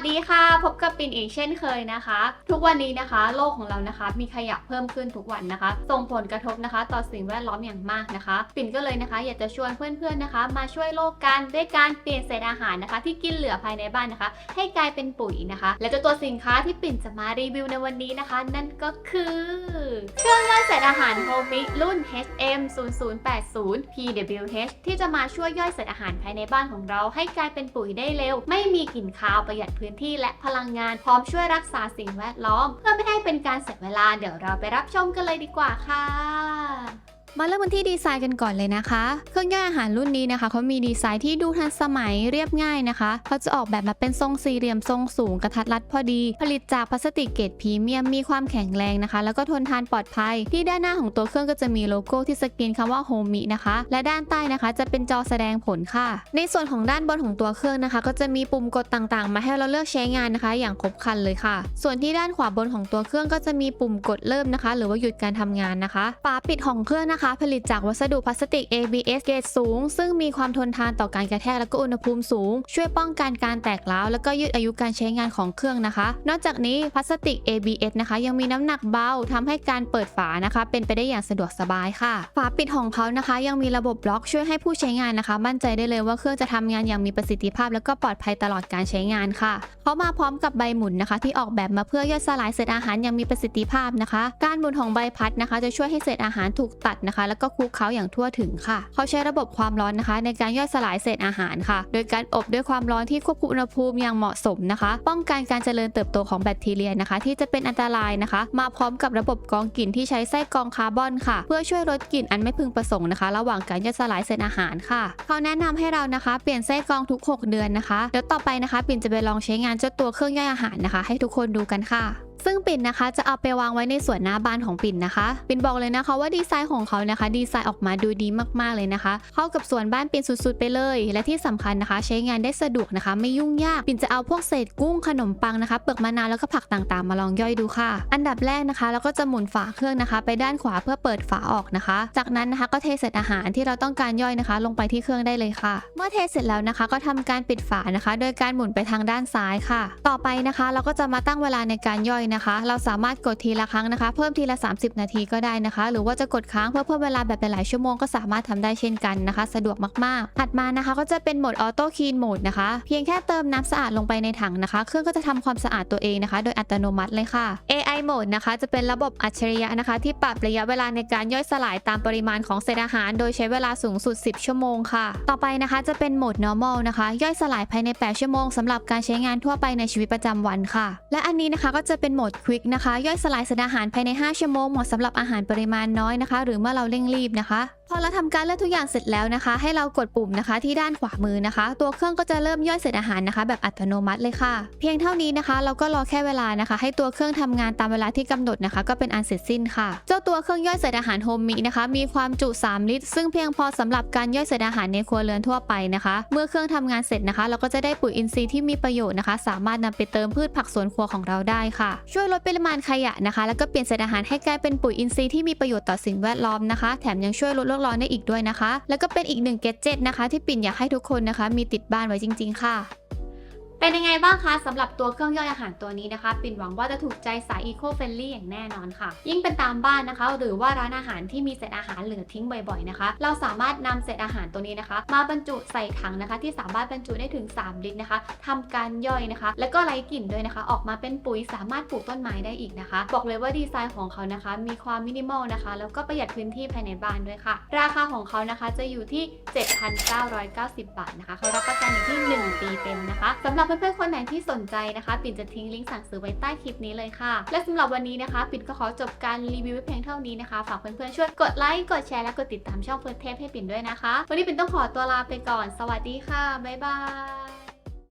วัสดีค่ะ พบกับปิ่นอีกเช่นเคยนะคะ ทุกวันนี้นะคะ โลกของเรานะคะ มีขยะเพิ่มขึ้นทุกวันนะคะ ส่งผลกระทบนะคะ ต่อสิ่งแวดล้อมอย่างมากนะคะ ปิ่นก็เลยนะคะ อยากจะชวนเพื่อนๆนะคะ มาช่วยโลกกันด้วยการเปลี่ยนเศษอาหารนะคะ ที่กินเหลือภายในบ้านนะคะ ให้กลายเป็นปุ๋ยนะคะ และเจ้าตัวสินค้าที่ปิ่นจะมารีวิวในวันนี้นะคะ นั่นก็คือเครื่องย่อยเศษอาหารโฮมิรุ่น HM 0080 PWH ที่จะมาช่วยย่อยเศษอาหารภายในบ้านของเรา ให้กลายเป็นปุ๋ยได้เร็ว ไม่มีกลิ่นคาวประหยัดพื้นที่และพลังงานพร้อมช่วยรักษาสิ่งแวดล้อม เพื่อไม่ให้เป็นการเสียเวลาเดี๋ยวเราไปรับชมกันเลยดีกว่าค่ะ มาเริ่มกันที่ดีไซน์กันก่อนเลยนะคะ เครื่องย่อยอาหารรุ่นนี้นะคะเขามีดีไซน์ที่ดูทันสมัยเรียบง่ายนะคะเขาจะออกแบบมาเป็นทรงสี่เหลี่ยมทรงสูงกระทัดรัดพอดี ผลิตจากพลาสติกเกรดพรีเมียมมีความแข็งแรงนะคะ แล้วก็ทนทานปลอดภัย ที่ด้านหน้าของตัวเครื่องก็จะมีโลโก้ที่สกรีนคำว่าโฮมินะคะ และด้านใต้นะคะจะเป็นจอแสดงผลค่ะ ในส่วนของด้านบนของตัวเครื่องนะคะ ก็จะมีปุ่มกดต่างๆ มาให้เราเลือกใช้งานนะคะ อย่างครบครันเลยค่ะ ส่วนที่ด้านขวาบนของตัวเครื่องก็จะมีปุ่มกดเริ่มนะคะ หรือว่าหยุดการทำงานนะคะ ฝาปิดของเครื่องนะคะผลิตจากวัสดุพลาสติก ABS เกรดสูง ซึ่งมีความทนทานต่อการกระแทกและก็อุณหภูมิสูง ช่วยป้องกันการแตกร้าวแล้วก็ยืดอายุการใช้งานของเครื่องนะคะ นอกจากนี้พลาสติก ABS นะคะ ยังมีน้ำหนักเบาทำให้การเปิดฝานะคะ เป็นไปได้อย่างสะดวกสบายค่ะ ฝาปิดของเขานะคะ ยังมีระบบบล็อกช่วยให้ผู้ใช้งานนะคะ มั่นใจได้เลยว่าเครื่องจะทำงานอย่างมีประสิทธิภาพ และก็ปลอดภัยตลอดการใช้งานค่ะเขามาพร้อมกับใบหมุนนะคะ ที่ออกแบบมาเพื่อย่อยสลายเศษอาหารอย่างมีประสิทธิภาพนะคะ การหมุนของใบพัดนะคะ จะช่วยให้เศษอาหารถูกตัดนะคะ แล้วก็คลุกเคล้าอย่างทั่วถึงค่ะ เขาใช้ระบบความร้อนนะคะ ในการย่อยสลายเศษอาหารค่ะ โดยการอบด้วยความร้อนที่ควบคุมอุณหภูมิอย่างเหมาะสมนะคะ ป้องกันการเจริญเติบโตของแบคทีเรียนะคะ ที่จะเป็นอันตรายนะคะ มาพร้อมกับระบบกรองกลิ่นที่ใช้ไส้กรองคาร์บอนค่ะ เพื่อช่วยลดกลิ่นอันไม่พึงประสงค์นะคะ ระหว่างการย่อยสลายเศษอาหารค่ะ เขาแนะนำให้เรานะคะ เปลี่ยนไส้กรองทุก 6 เดือนนะคะ เดี๋ยวต่อไปนะคะ ปิ่นจะไปลองใช้งานเจ้าตัวเครื่องย่อยอาหารนะคะ ให้ทุกคนดูกันค่ะ ซึ่งปิ่นนะคะจะเอาไปวางไว้ในส่วนหน้าบ้านของปิ่นนะคะ ปิ่นบอกเลยนะคะว่าดีไซน์ของเขานะคะ ดีไซน์ออกมาดูดีมากๆเลยนะคะ เข้ากับส่วนบ้านปิ่นสุดๆไปเลย และที่สำคัญนะคะ ใช้งานได้สะดวกนะคะ ไม่ยุ่งยาก ปิ่นจะเอาพวกเศษกุ้งขนมปังนะคะเปลือกมะนาวแล้วก็ผักต่างๆ มาลองย่อยดูค่ะ อันดับแรกนะคะเราก็จะหมุนฝาเครื่องนะคะ ไปด้านขวาเพื่อเปิดฝาออกนะคะ จากนั้นนะคะก็เทเศษอาหารที่เราต้องการย่อยนะคะ ลงไปที่เครื่องได้เลยค่ะ เมื่อเทเสร็จแล้วนะคะ ก็ทำการปิดฝานะคะ โดยการหมุนไปทางด้านซ้ายค่ะ ต่อไปนะคะ เราก็จะมาตั้งเวลาในการย่อยนะคะ เราสามารถกดทีละครั้งนะคะ เพิ่มทีละ 30 นาทีก็ได้นะคะ หรือว่าจะกดค้างเพื่อเพิ่มเวลาแบบหลายๆชั่วโมงก็สามารถทำได้เช่นกันนะคะ สะดวกมากๆ ถัดมานะคะก็จะเป็นโหมดออโต้คีนโหมดนะคะ เพียงแค่เติมน้ำสะอาดลงไปในถังนะคะ เครื่องก็จะทำความสะอาดตัวเองนะคะ โดยอัตโนมัติเลยค่ะ AI โหมดนะคะจะเป็นระบบอัจฉริยะนะคะ ที่ปรับระยะเวลาในการย่อยสลายตามปริมาณของเศษอาหาร โดยใช้เวลาสูงสุด 10 ชั่วโมงค่ะ ต่อไปนะคะจะเป็นโหมด normal นะคะ ย่อยสลายภายใน 8 ชั่วโมงสำหรับการใช้งานทั่วไปในชีวิตประจำวันค่ะ และอันนี้นะคะก็จะเป็นโหมดควิกนะคะ ย่อยสลายสารอาหารภายใน 5 ชั่วโมงเหมาะสำหรับอาหารปริมาณน้อยนะคะ หรือเมื่อเราเร่งรีบนะคะ พอเราทำการเลือกทุกอย่างเสร็จแล้วนะคะ ให้เรากดปุ่มนะคะ ที่ด้านขวามือนะคะ ตัวเครื่องก็จะเริ่มย่อยเศษอาหารนะคะ แบบอัตโนมัติเลยค่ะ เพียงเท่านี้นะคะ เราก็รอแค่เวลานะคะ ให้ตัวเครื่องทำงานตามเวลาที่กำหนดนะคะ ก็เป็นอันเสร็จสิ้นค่ะ เจ้าตัวเครื่องย่อยเศษอาหารโฮมมินะคะ มีความจุ 3 ลิตร ซึ่งเพียงพอสำหรับการย่อยเศษอาหารในครัวเรือนทั่วไปนะคะ เมื่อเครื่องทำงานเสร็จนะคะ เราก็จะได้ปุ๋ยอินทรีย์ที่มีประโยชน์นะคะ สามารถนำไปเติมพืชผักสวนครัวของเราได้ค่ะ ช่วยลดปริมาณขยะนะคะ แล้วก็เปลี่ยนเศษอาหารให้กลายเป็นปุ๋ยอินทรีย์ที่มีประโยชน์ต่อสิ่งแวดล้อมนะคะ แถมยังช่วยลดกร้อนได้อีกด้วยนะคะ แล้วก็เป็นอีกหนึ่งเกจเจ็ตนะคะ ที่ปิ่นอยากให้ทุกคนนะคะ มีติดบ้านไว้จริง ๆ ค่ะ เป็นยังไงบ้างคะสำหรับตัวเครื่องย่อยอาหารตัวนี้นะคะ ปิ่นหวังว่าจะถูกใจสายอีโคเฟ n ลี่อย่างแน่นอนค่ะ ยิ่งเป็นตามบ้านนะคะ หรือว่าร้านอาหารที่มีเศษอาหารเหลือทิ้งบ่อยๆนะคะ เราสามารถนำเศษอาหารตัวนี้นะคะ มาบรรจุใส่ถังนะคะ ที่สามารถบรรจุได้ถึง 3 ลิตรนะคะทำการย่อยนะคะ แล้วก็ไร้กลิ่นด้วยนะคะ ออกมาเป็นปุ๋ยสามารถปลูกต้นไม้ได้อีกนะคะ บอกเลยว่าดีไซน์ของเขานะคะ มีความมินิมอลนะคะ แล้วก็ประหยัดพื้นที่ภายในบ้านด้วยค่ะ ราคาของเขานะคะจะอยู่ที่ 7,990 บาทนะคะเขารับประกันอยู่ที่ 1 ปีเต็มนะคะสำหรับเพื่อนๆคนไหนที่สนใจนะคะ ปิ่นจะทิ้งลิงก์สั่งซื้อไว้ใต้คลิปนี้เลยค่ะ และสำหรับวันนี้นะคะ ปิ่นก็ขอจบการรีวิวเพียงเท่านี้นะคะ ฝากเพื่อนๆช่วยกดไลค์กดแชร์และกดติดตามช่องเฟิร์สเทปให้ปิ่นด้วยนะคะ วันนี้ปิ่นต้องขอตัวลาไปก่อน สวัสดีค่ะบ๊ายบาย